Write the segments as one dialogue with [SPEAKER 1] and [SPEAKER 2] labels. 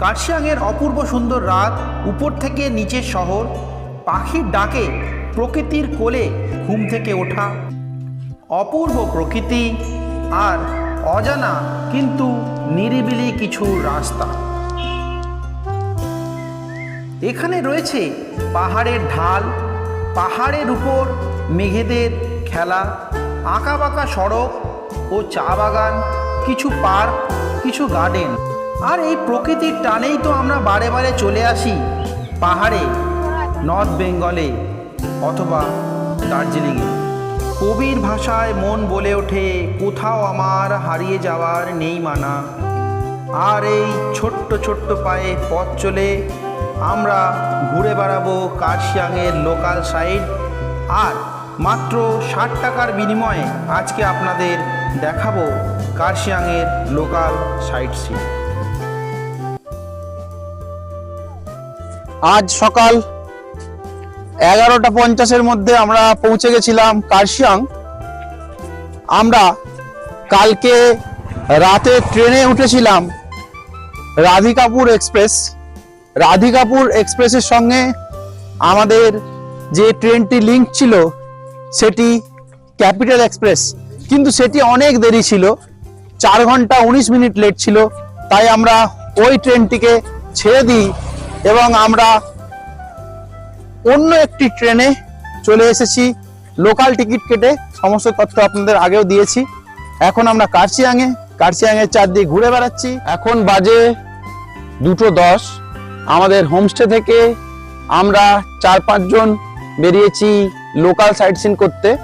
[SPEAKER 1] কার্শিয়াংয়ের অপূর্ব সুন্দর রাত, উপর থেকে নিচের শহর, পাখির ডাকে প্রকৃতির কোলে ঘুম থেকে ওঠা। অপূর্ব প্রকৃতি আর অজানা কিন্তু নিরিবিলি কিছু রাস্তা। এখানে রয়েছে পাহাড়ের ঢাল, পাহাড়ের উপর মেঘেদের খেলা, আঁকা বাঁকা সড়ক ও চা বাগান, কিছু পার্ক, কিছু গার্ডেন। আর এই প্রকৃতির টানেই তো আমরা বারে বারে চলে আসি, পাহাড়ে নর্থ বেঙ্গলে অথবা দার্জিলিংয়ে কবির ভাষায় মন বলে ওঠে, কোথাও আমার হারিয়ে যাওয়ার নেই মানা। আর এই ছোট্ট ছোট্ট পায়ে পথ চলে, আমরা ঘুরে বেড়াবো কার্শিয়াংয়ের লোকাল সাইড। আর মাত্র ষাট টাকার বিনিময়ে আজকে আপনাদের দেখাবো কার্শিয়াংয়ের লোকাল সাইট সিন।
[SPEAKER 2] আজ সকাল এগারোটা পঞ্চাশের মধ্যে আমরা পৌঁছে গেছিলাম কার্শিয়াং। আমরা কালকে রাতে ট্রেনে উঠেছিলাম রাধিকাপুর এক্সপ্রেস। রাধিকাপুর এক্সপ্রেসের সঙ্গে আমাদের যে ট্রেনটি লিঙ্ক ছিল, সেটি ক্যাপিটাল এক্সপ্রেস। কিন্তু সেটি অনেক দেরি ছিল, চার ঘণ্টা উনিশ মিনিট লেট ছিল, তাই আমরা ওই ট্রেনটিকে ছেড়ে দিই। এবং আমরা অন্য একটি ট্রেনে চলে এসেছি। লোকাল টিকিট কেটে সমস্ত তথ্য আপনাদের আগেও দিয়েছি। এখন আমরা কার্শিয়াংয়ে, কার্শিয়াংয়ের চারদিক ঘুরে বেড়াচ্ছি। এখন বাজে দুটো দশ। আমাদের হোমস্টে থেকে আমরা চার পাঁচজন বেরিয়েছি লোকাল সাইট সিন করতে।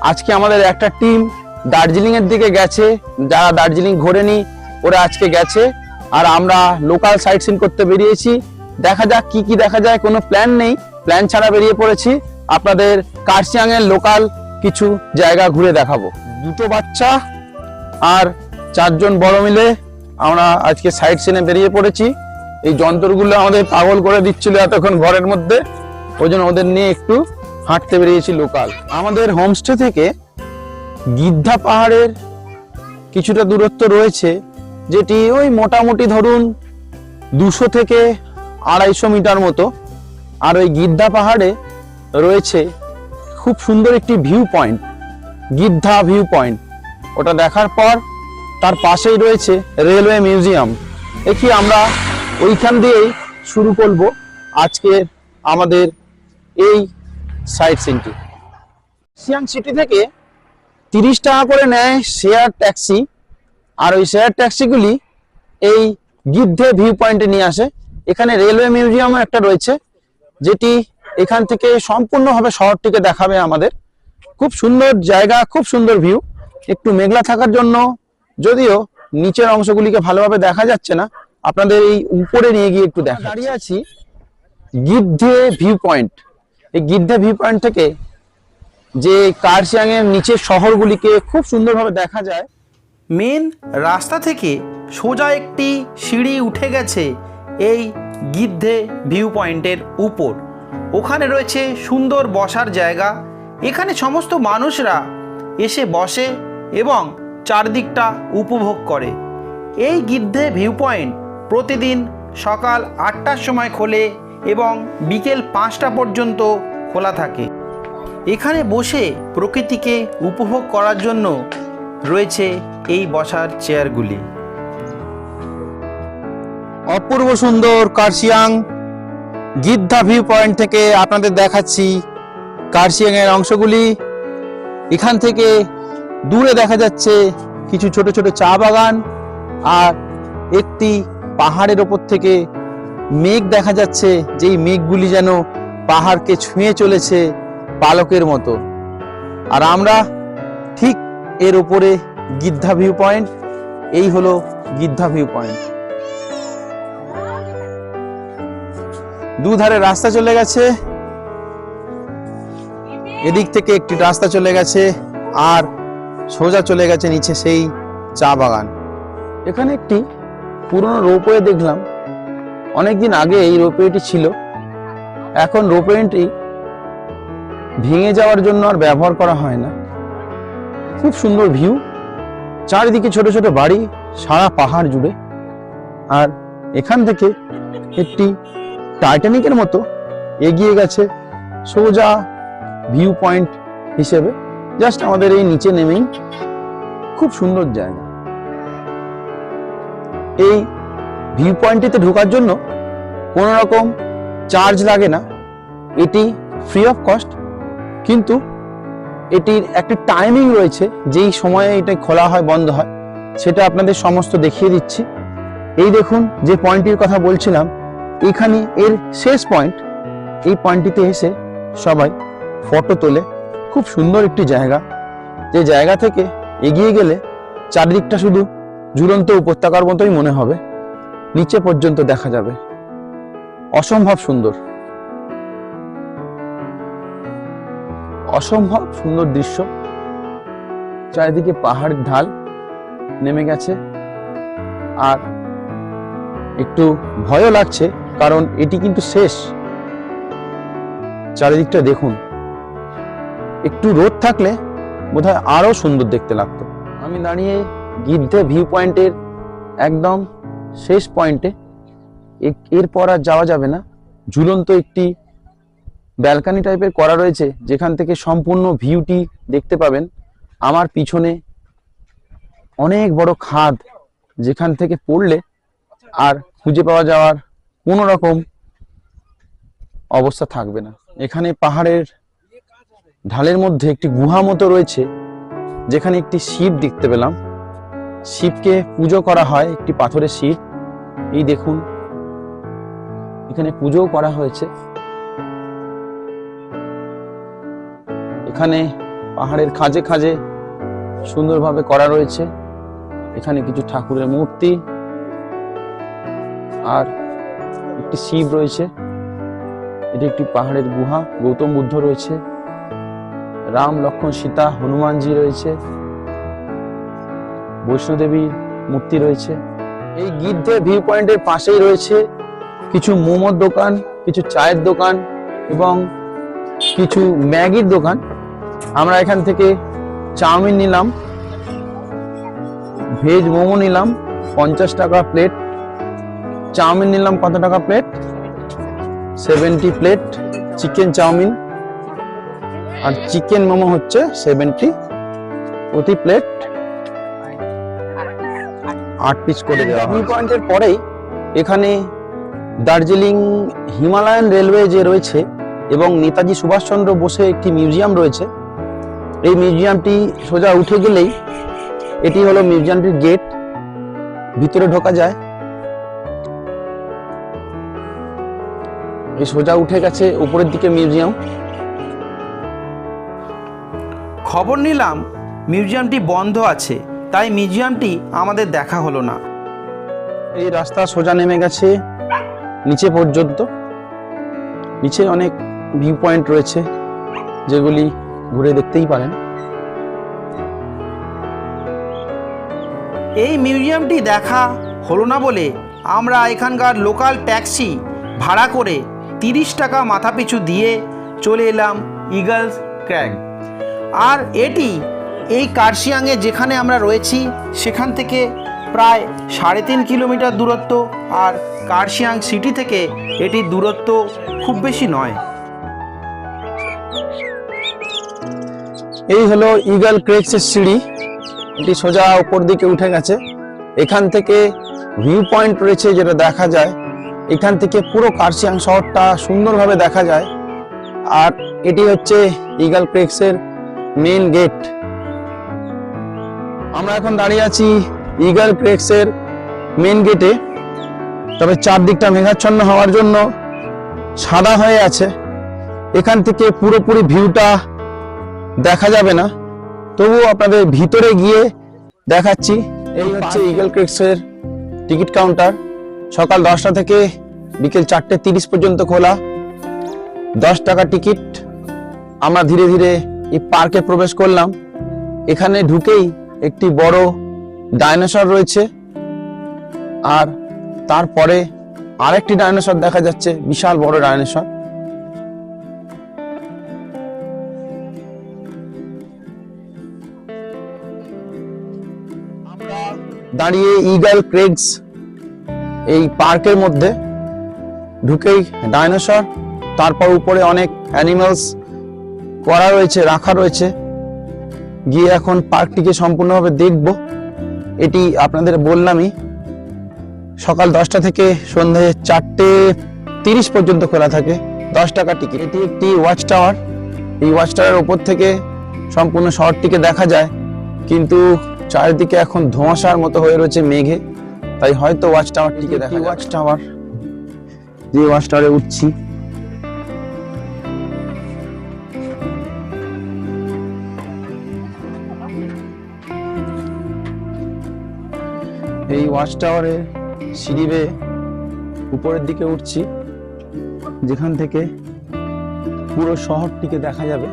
[SPEAKER 2] আজকে আমাদের একটা টিম দার্জিলিং এর দিকে গেছে। যারা দার্জিলিং ঘোরেনি, ওরা আজকে গেছে। আর আমরা লোকাল সাইট সিন করতে বেরিয়েছি। দেখা যাক কি কি দেখা যায়, কোনো প্ল্যান নেই। প্ল্যান ছাড়া বেরিয়ে পড়েছি। আপনাদের কার্শিয়াং এর লোকাল কিছু জায়গা ঘুরে দেখাবো। দুটো বাচ্চা আর চারজন বড় মিলে আমরা আজকে সাইড সিনে বেরিয়ে পড়েছি। এই যন্ত্রগুলো আমাদের পাগল করে দিচ্ছিল এতক্ষণ ঘরের মধ্যে। ওই জন্য ওদের নিয়ে একটু হাঁটতে বেরিয়েছি লোকাল আমাদের হোমস্টে থেকে গিদ্ধা পাহাড়ের কিছুটা দূরত্ব রয়েছে, যেটি ওই মোটামুটি ধরুন দুশো থেকে আড়াইশো মিটার মতো। আর ওই গিদ্ধা পাহাড়ে রয়েছে খুব সুন্দর একটি view point Giddha view point ওটা দেখার পর তার পাশেই রয়েছে রেলওয়ে মিউজিয়াম দেখি আমরা ওইখান দিয়েই শুরু করব আজকের আমাদের এই সাইট সিনটি সিয়াং সিটি থেকে তিরিশ টাকা করে নেয় শেয়ার ট্যাক্সি আর ওই শেয়ার ট্যাক্সিগুলি এই গিদ্ধে ভিউ পয়েন্টে নিয়ে আসে। এখানে রেলওয়ে মিউজিয়ামও একটা রয়েছে যেটি এখান থেকে সম্পূর্ণভাবে শহরটিকে দেখাবে আমাদের। খুব সুন্দর জায়গা খুব সুন্দর ভিউ একটু মেঘলা থাকার জন্য যদিও নিচের অংশগুলিকে ভালোভাবে দেখা যাচ্ছে না আপনাদের এই উপরে নিয়ে গিয়ে একটু দেখা দাঁড়িয়ে আছি গিদ্ধে ভিউ পয়েন্ট এই গিদ্ধে ভিউ পয়েন্ট থেকে যে কার্শিয়াং এর নিচের শহরগুলিকে খুব সুন্দরভাবে দেখা যায়।
[SPEAKER 1] মেন রাস্তা থেকে সোজা একটি সিঁড়ি উঠে গেছে। এই গিদ্ধে ভিউ পয়েন্টের উপর। ওখানে রয়েছে সুন্দর বসার জায়গা। এখানে সমস্ত মানুষরা এসে বসে এবং চারদিকটা উপভোগ করে। এই গিদ্ধে ভিউ পয়েন্ট প্রতিদিন সকাল আটটার সময় খোলে এবং বিকেল পাঁচটা পর্যন্ত খোলা থাকে। এখানে বসে প্রকৃতিকে উপভোগ করার জন্য রয়েছে এই বসার চেয়ারগুলি
[SPEAKER 2] অপূর্ব সুন্দর কার্শিয়াং। গিদ্ধা ভিউ পয়েন্ট থেকে আপনাদের দেখাচ্ছি কার্শিয়াং এর অংশগুলি। এখান থেকে দূরে দেখা যাচ্ছে কিছু ছোট ছোট চা বাগান আর একটি পাহাড়ের ওপর থেকে মেঘ দেখা যাচ্ছে, যেই মেঘগুলি যেন পাহাড়কে ছুঁয়ে চলেছে পালকের মতো। আর আমরা ঠিক এর উপরে গিদ্ধা ভিউ পয়েন্ট, এই হলো গিদ্ধা ভিউ পয়েন্ট। দুধারে রাস্তা চলে গেছে। এদিক থেকে একটি রাস্তা চলে গেছে আর সোজা চলে গেছে নিচে সেই চা বাগান। এখানে একটি পুরনো রোপওয়ে দেখলাম। অনেকদিন আগে এই রোপওয়েটি ছিল। এখন রোপওয়েটি ভেঙে যাওয়ার জন্য আর ব্যবহার করা হয় না। খুব সুন্দর ভিউ। চারিদিকে ছোট ছোট বাড়ি, সারা পাহাড় জুড়ে। আর এখান থেকে একটি টাইটানিকের মতো এগিয়ে গেছে সোজা ভিউ পয়েন্ট হিসেবে। জাস্ট আমাদের এই নিচে নেমেই খুব সুন্দর জায়গা। এই ভিউ পয়েন্টটিতে ঢোকার জন্য কোনো রকম চার্জ লাগে না। এটি ফ্রি অফ কস্ট কিন্তু এটির একটি টাইমিং রয়েছে, যেই সময়ে এটা খোলা হয়, বন্ধ হয়, সেটা আপনাদের সমস্ত দেখিয়ে দিচ্ছি। এই দেখুন যে পয়েন্টটির কথা বলছিলাম এখানে এর শেষ পয়েন্ট এই পয়েন্টটিতে এসে সবাই ফটো তোলে। খুব সুন্দর একটি জায়গা। যে জায়গা থেকে এগিয়ে গেলে চারিদিকটা শুধু ঝুলন্ত উপত্যকার মতোই মনে হবে। নিচে পর্যন্ত দেখা যাবে। অসম্ভব সুন্দর। অসম্ভব সুন্দর দৃশ্য। চারিদিকে পাহাড়ের ঢাল নেমে গেছে। আর একটু ভয়ও লাগছে কারণ এটি কিন্তু শেষ। চারিদিকটা দেখুন। একটু রোদ থাকলে বোধহয় আরও সুন্দর দেখতে লাগতো। আমি দাঁড়িয়ে গিদ্ধে ভিউ পয়েন্টের একদম শেষ পয়েন্টে এরপর আর যাওয়া যাবে না। ঝুলন্ত একটি ব্যালকানি টাইপের করা রয়েছে, যেখান থেকে সম্পূর্ণ ভিউটি দেখতে পাবেন। আমার পিছনে অনেক বড় খাদ, যেখান থেকে পড়লে আর খুঁজে পাওয়া যাওয়ার কোনো রকম অবস্থা থাকবে না। এখানে পাহাড়ের ঢালের মধ্যে একটি গুহা মতো রয়েছে, যেখানে একটি শিব দেখতে পেলাম। শিবকে পুজো করা হয় একটি পাথরের শিব। এই দেখুন, এখানে পুজোও করা হয়েছে। এখানে পাহাড়ের খাঁজে খাঁজে সুন্দরভাবে করা রয়েছে। এখানে কিছু ঠাকুরের মূর্তি। আর একটি শিব রয়েছে। এটি একটি পাহাড়ের গুহা, গৌতম বুদ্ধ রয়েছে। রাম, লক্ষ্মণ, সীতা, হনুমানজি রয়েছে। বৈষ্ণোদেবীর মূর্তি রয়েছে। এই গিদ্ধে ভিউ পয়েন্টের পাশেই রয়েছে কিছু মোমোর দোকান, কিছু চায়ের দোকান এবং কিছু ম্যাগির দোকান। আমরা এখান থেকে চাউমিন নিলাম, ভেজ মোমো নিলাম, পঞ্চাশ টাকা প্লেট। চাউমিন নিলাম কত টাকা plate? Seventy plate chicken chowmein. আর চিকেন মোমো হচ্ছে সেভেন্টি প্রতি প্লেট আট পিস করে দেওয়া ভিউ পয়েন্টের পরেই এখানে দার্জিলিং হিমালয়ান রেলওয়ে যে রয়েছে এবং নেতাজি সুভাষচন্দ্র বোসে একটি মিউজিয়াম রয়েছে, এই মিউজিয়ামটি সোজা উঠে গেলেই এটি হলো মিউজিয়ামটির গেট। ভিতরে ঢোকা যায়। এই সোজা উঠে গেছে উপরের দিকে মিউজিয়াম।
[SPEAKER 1] খবর নিলাম মিউজিয়ামটি বন্ধ আছে তাই মিউজিয়ামটি আমাদের দেখা হলো না।
[SPEAKER 2] এই রাস্তা সোজা নেমে গেছে নিচে পর্যন্ত। নিচে অনেক ভিউ পয়েন্ট রয়েছে যেগুলি ঘুরে দেখতেই পারেন।
[SPEAKER 1] এই মিউজিয়ামটি দেখা হলো না বলে আমরা এখানকার লোকাল ট্যাক্সি ভাড়া করে তিরিশ টাকা মাথাপিছু দিয়ে চলে এলাম ইগলস ক্র্যাগ আর এটি এই কার্শিয়াংয়ে যেখানে আমরা রয়েছি, সেখান থেকে প্রায় সাড়ে তিন কিলোমিটার দূরত্ব আর কার্শিয়াং সিটি থেকে এটির দূরত্ব খুব বেশি নয়।
[SPEAKER 2] এই হলো ইগল ক্রেক্সের সিঁড়ি। এটি সোজা উপর দিকে উঠে গেছে। এখান থেকে ভিউ পয়েন্ট রয়েছে, যেটা দেখা যায়। এখান থেকে পুরো কার্শিয়াং শহরটা সুন্দরভাবে দেখা যায়। আর এটি হচ্ছে ইগল ক্রেক্সের মেন গেট আমরা এখন দাঁড়িয়ে আছি ইগল ক্রেক্সের মেন গেটে তবে চারদিকটা মেঘাচ্ছন্ন হওয়ার জন্য সাদা হয়ে আছে। এখান থেকে পুরোপুরি ভিউটা দেখা যাবে না। তবুও আপনাদের ভিতরে গিয়ে দেখাচ্ছি এই হচ্ছে ইগল ক্রিক্সের টিকিট কাউন্টার। সকাল দশটা থেকে বিকেল চারটে তিরিশ পর্যন্ত খোলা। দশ টাকা টিকিট। আমরা ধীরে ধীরে এই পার্কে প্রবেশ করলাম। এখানে ঢুকেই একটি বড় ডাইনোসর রয়েছে। আর তারপরে আরেকটি ডাইনোসর দেখা যাচ্ছে, বিশাল বড় ডাইনোসর। দাঁড়িয়ে ইগল ক্রেগস এই পার্কের মধ্যে ঢুকেই ডাইনোসর, তারপর উপরে অনেক অ্যানিমালস করা রয়েছে, রাখা রয়েছে। গিয়ে এখন পার্কটিকে সম্পূর্ণভাবে দেখব। এটি আপনাদের বললামই, সকাল দশটা থেকে সন্ধে চারটে তিরিশ পর্যন্ত খোলা থাকে, দশ টাকা টিকিট এটি একটি ওয়াচ টাওয়ার এই ওয়াচ টাওয়ারের ওপর থেকে সম্পূর্ণ শহরটিকে দেখা যায়। কিন্তু চারিদিকে এখন ধোঁয়াশার মতো হয়ে রয়েছে মেঘে। তাই হয়তো ওয়াচ টাওয়ারটিকে দেখা ওয়াচ টাওয়ার যে ওয়াচ টাওয়ারে উঠছি। এই ওয়াচ টাওয়ারে সিঁড়ি বেয়ে উপরের দিকে উঠছি যেখান থেকে পুরো শহরটিকে দেখা যাবে।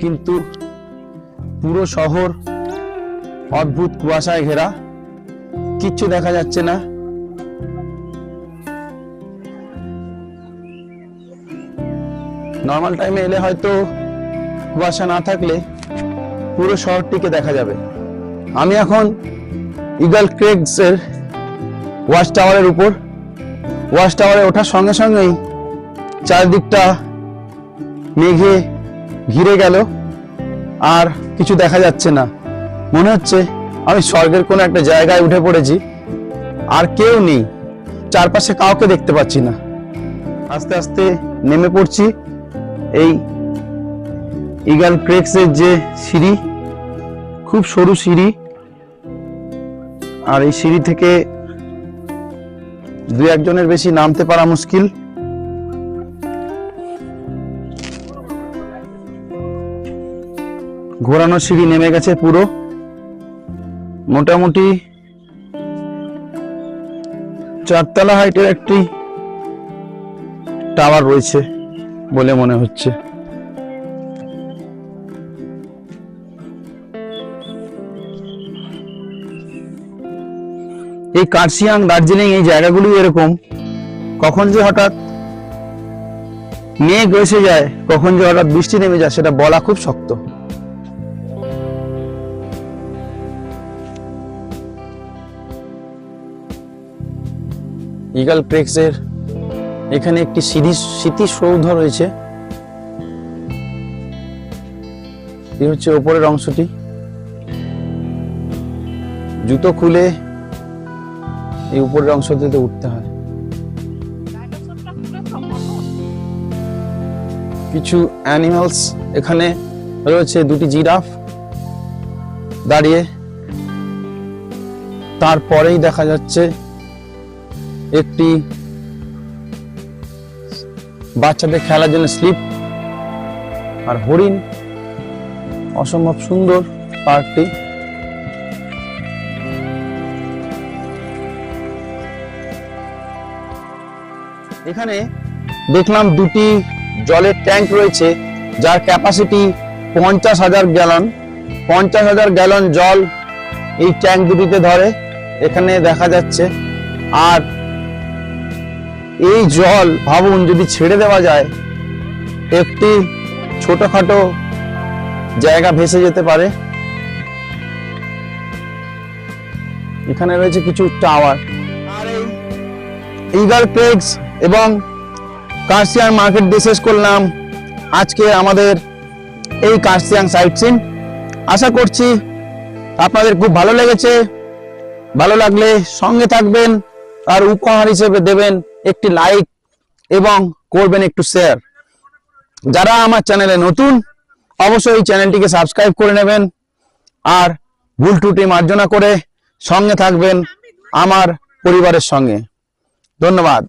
[SPEAKER 2] কিন্তু পুরো শহর অদ্ভুত কুয়াশায় ঘেরা। কিচ্ছু দেখা যাচ্ছে না। নর্মাল টাইমে এলে হয়তো কুয়াশা না থাকলে পুরো শহরটিকে দেখা যাবে। আমি এখন ইগল ক্রেগস এর ওয়াচ টাওয়ারের উপর। ওয়াচ টাওয়ারে ওঠার সঙ্গে সঙ্গেই চারদিকটা মেঘে ঘিরে গেল। আর কিছু দেখা যাচ্ছে না। মনে হচ্ছে আমি স্বর্গের কোনো একটা জায়গায় উঠে পড়েছি। আর কেউ নেই। চারপাশে কাউকে দেখতে পাচ্ছি না। আস্তে আস্তে নেমে পড়ছি এই ইগাল ক্রেক্সের যে সিঁড়ি, খুব সরু সিঁড়ি। আর এই সিঁড়ি থেকে দু একজনের বেশি নামতে পারা মুশকিল। ঘোরানো সিঁড়ি নেমে গেছে পুরো। মোটামুটি চারতলা হাইটের একটি টাওয়ার রয়েছে বলে মনে হচ্ছে। এই কার্সিয়াং দার্জিলিং এই জায়গাগুলি এরকম, কখন যে হঠাৎ মেঘ এসে যায়, কখন যে হঠাৎ বৃষ্টি নেমে যায়, সেটা বলা খুব শক্ত। ইগাল প্রেক্সের এখানে একটি সিঁড়ি স্মৃতিসৌধ রয়েছে। হচ্ছে ওপরের অংশটি। জুতো খুলে এই উপরের অংশটিতে উঠতে হয়। কিছু অ্যানিমালস এখানে রয়েছে, দুটি জিরাফ দাঁড়িয়ে। তারপরেই দেখা যাচ্ছে একটি বাচ্চাদের খেলার জন্য স্লিপ আর হরিণ। অসম্ভব সুন্দর পার্কটি। এখানে দেখলাম দুটি জলের ট্যাঙ্ক রয়েছে, যার ক্যাপাসিটি পঞ্চাশ হাজার গ্যালন পঞ্চাশ হাজার গ্যালন জল এই ট্যাঙ্ক দুটিতে ধরে। এখানে দেখা যাচ্ছে। আর এই জল ভাবুন যদি ছেড়ে দেওয়া যায় একটি ছোটখাটো জায়গা ভেসে যেতে পারে। এখানে রয়েছে কিছু টাওয়ার। আর এই ইগাল ক্রেগস এবং কার্সিয়াং মার্কেট দিয়ে শেষ করলাম আজকে আমাদের এই কার্সিয়াং সাইট সিন আশা করছি আপনাদের খুব ভালো লেগেছে। ভালো লাগলে সঙ্গে থাকবেন আর উপহার হিসেবে দেবেন একটি লাইক এবং করবেন একটু শেয়ার যারা আমার চ্যানেলে নতুন, অবশ্যই চ্যানেলটিকে সাবস্ক্রাইব করে নেবেন। আর ভুল ত্রুটি মার্জনা করে সঙ্গে থাকবেন আমার পরিবারের সঙ্গে। ধন্যবাদ।